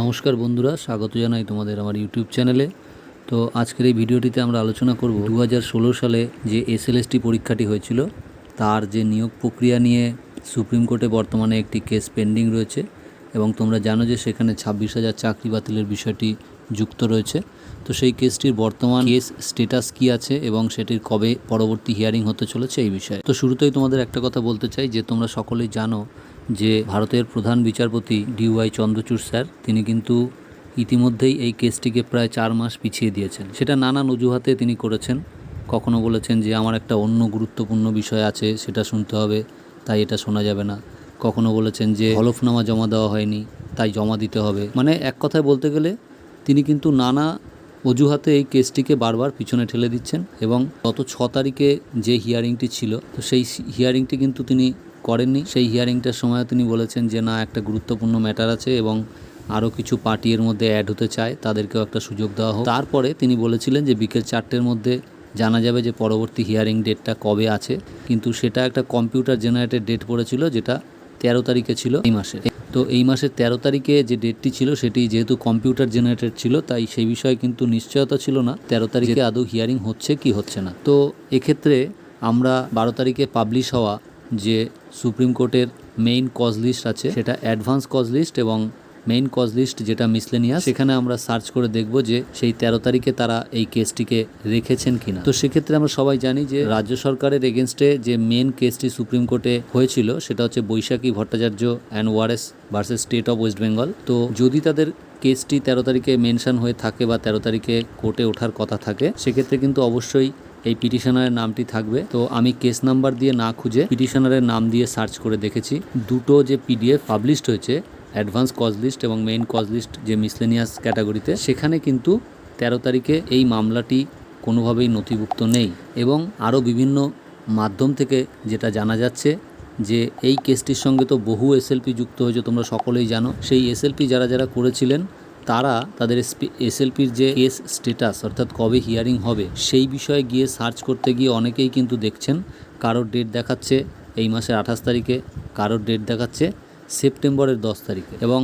নমস্কার বন্ধুরা, স্বাগত জানাই তোমাদের আমার ইউটিউব চ্যানেলে তো আজকের এই ভিডিওটিতে আমরা আলোচনা করব দু হাজার ষোলো সালে যে এসএলএসটি পরীক্ষাটি হয়েছিল, তার যে নিয়োগ প্রক্রিয়া নিয়ে সুপ্রিম কোর্টে বর্তমানে একটি কেস পেন্ডিং রয়েছে এবং তোমরা জানো যে সেখানে ছাব্বিশ হাজার চাকরি বাতিলের বিষয়টি যুক্ত রয়েছে। তো সেই কেসটির বর্তমান কেস স্টেটাস কি আছে এবং সেটির কবে পরবর্তী হিয়ারিং হতে চলেছে এই বিষয়ে। তো শুরুতেই তোমাদের একটা কথা বলতে চাই, যে তোমরা সকলেই জানো যে ভারতের প্রধান বিচারপতি ডিওয়াই চন্দ্রচূড় স্যার, তিনি কিন্তু ইতিমধ্যেই এই কেসটিকে প্রায় চার মাস পিছিয়ে দিয়েছেন। সেটা নানান অজুহাতে তিনি করেছেন। কখনো বলেছেন যে আমার একটা অন্য গুরুত্বপূর্ণ বিষয় আছে, সেটা শুনতে হবে, তাই এটা শোনা যাবে না। কখনো বলেছেন যে হলফনামা জমা দেওয়া হয়নি, তাই জমা দিতে হবে। মানে এক কথায় বলতে গেলে, তিনি কিন্তু নানা অজুহাতে এই কেসটিকে বারবার পিছনে ঠেলে দিচ্ছেন এবং গত ছ তারিখে যে হিয়ারিংটি ছিল, তো সেই হিয়ারিংটি কিন্তু তিনি করেননি। সেই হিয়ারিংটার সময় তিনি বলেছেন যে, না, একটা গুরুত্বপূর্ণ ম্যাটার আছে এবং আরও কিছু পার্টি এর মধ্যে অ্যাড হতে চায়, তাদেরকেও একটা সুযোগ দেওয়া হোক। তারপরে তিনি বলেছিলেন যে, বিকেল চারটের মধ্যে জানা যাবে যে, পরবর্তী হিয়ারিং ডেটটা কবে আছে। কিন্তু সেটা একটা কম্পিউটার জেনারেটেড ডেট পড়েছিল, যেটা তেরো তারিখে ছিল এই মাসে। তো এই মাসের তেরো তারিখে যে ডেটটি ছিল, সেটি যেহেতু কম্পিউটার জেনারেটেড ছিল, তাই সেই বিষয়ে কিন্তু নিশ্চয়তা ছিল না, তেরো তারিখে আদৌ হিয়ারিং হচ্ছে কি হচ্ছে না। তো এক্ষেত্রে আমরা বারো তারিখে পাবলিশ হওয়া যে সুপ্রিম কোর্টের মেইন কজ লিস্ট আছে, সেটা অ্যাডভান্স কজ লিস্ট এবং মেইন কজ লিস্ট যেটা মিসলেনিয়াস সেখানে আমরা সার্চ করে দেখব যে সেই তেরো তারিখে তারা এই কেসটিকে রেখেছেন কিনা। তো সেক্ষেত্রে আমরা সবাই জানি যে রাজ্য সরকারের এগেনস্টে যে মেন কেসটি সুপ্রিম কোর্টে হয়েছিল, সেটা হচ্ছে Baishakhi Bhattacharya and ors versus state of West Bengal তো যদি তাদের কেসটি তেরো তারিখে মেনশন হয়ে থাকে বা তেরো তারিখে কোর্টে ওঠার কথা থাকে, সেক্ষেত্রে কিন্তু অবশ্যই এই পিটিশনারের নামটি থাকবে। তো আমি কেস নাম্বার দিয়ে না খুঁজে পিটিশনারের নাম দিয়ে সার্চ করে দেখেছি। দুটো যে পিডিএফ পাবলিশড হয়েছে, অ্যাডভান্স কজ লিস্ট এবং মেইন কজ লিস্ট যে মিসলেনিয়াস ক্যাটাগরিতে, সেখানে কিন্তু তেরো তারিখে এই মামলাটি কোনোভাবেই নথিভুক্ত নেই এবং আরও বিভিন্ন মাধ্যম থেকে যেটা জানা যাচ্ছে যে এই কেসটির সঙ্গে তো বহু এসএলপি যুক্ত হয়েছে, তোমরা সকলেই জানো। সেই এসএলপি যারা যারা করেছিলেন তারা তাদের এসএলপির যে কেস স্টেটাস অর্থাৎ কবে হিয়ারিং হবে, সেই বিষয়ে গিয়ে সার্চ করতে গিয়ে অনেকেই কিন্তু দেখছেন। কারোর ডেট দেখাচ্ছে এই মাসের আঠাশ তারিখে, কারোর ডেট দেখাচ্ছে সেপ্টেম্বরের দশ তারিখে। এবং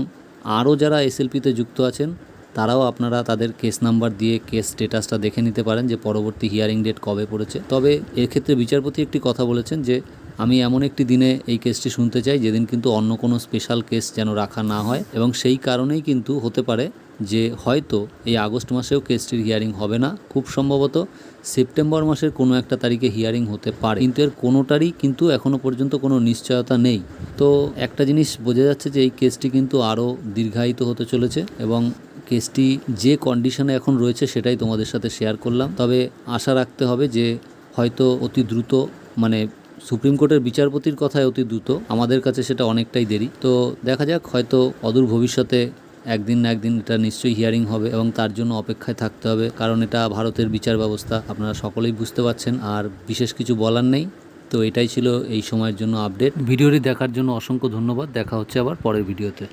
আরও যারা এসএলপিতে যুক্ত আছেন, তারাও আপনারা তাদের কেস নাম্বার দিয়ে কেস স্টেটাসটা দেখে নিতে পারেন যে পরবর্তী হিয়ারিং ডেট কবে পড়েছে। তবে এক্ষেত্রে বিচারপতি একটি কথা বলেছেন যে আমি এমন একটি দিনে এই কেসটি শুনতে চাই, যেদিন কিন্তু অন্য কোনো স্পেশাল কেস যেন রাখা না হয় এবং সেই কারণেই কিন্তু হতে পারে যে হয়তো এই আগস্ট মাসেও কেসটির হিয়ারিং হবে না। খুব সম্ভবত সেপ্টেম্বর মাসের কোনো একটা তারিখে হিয়ারিং হতে পারে। কিন্তু এর কোনোটারই কিন্তু এখনও পর্যন্ত কোনো নিশ্চয়তা নেই। তো একটা জিনিস বোঝা যাচ্ছে যে এই কেসটি কিন্তু আরও দীর্ঘায়িত হতে চলেছে এবং কেসটি যে কন্ডিশনে এখন রয়েছে সেটাই তোমাদের সাথে শেয়ার করলাম। তবে আশা রাখতে হবে যে হয়তো অতি দ্রুত মানে সুপ্রিম কোর্টের বিচারপতির কথায় অতি দ্রুত। আমাদের কাছে সেটা অনেকটাই দেরি। তো দেখা যাক, হয়তো অদূর ভবিষ্যতে একদিন না একদিন এটা নিশ্চয়ই হিয়ারিং হবে এবং তার জন্য অপেক্ষায় থাকতে হবে। কারণ এটা ভারতের বিচার ব্যবস্থা, আপনারা সকলেই বুঝতে পারছেন। আর বিশেষ কিছু বলার নেই। তো এটাই ছিল এই সময়ের জন্য আপডেট ভিডিওটি দেখার জন্য অসংখ্য ধন্যবাদ। দেখা হচ্ছে আবার পরের ভিডিওতে।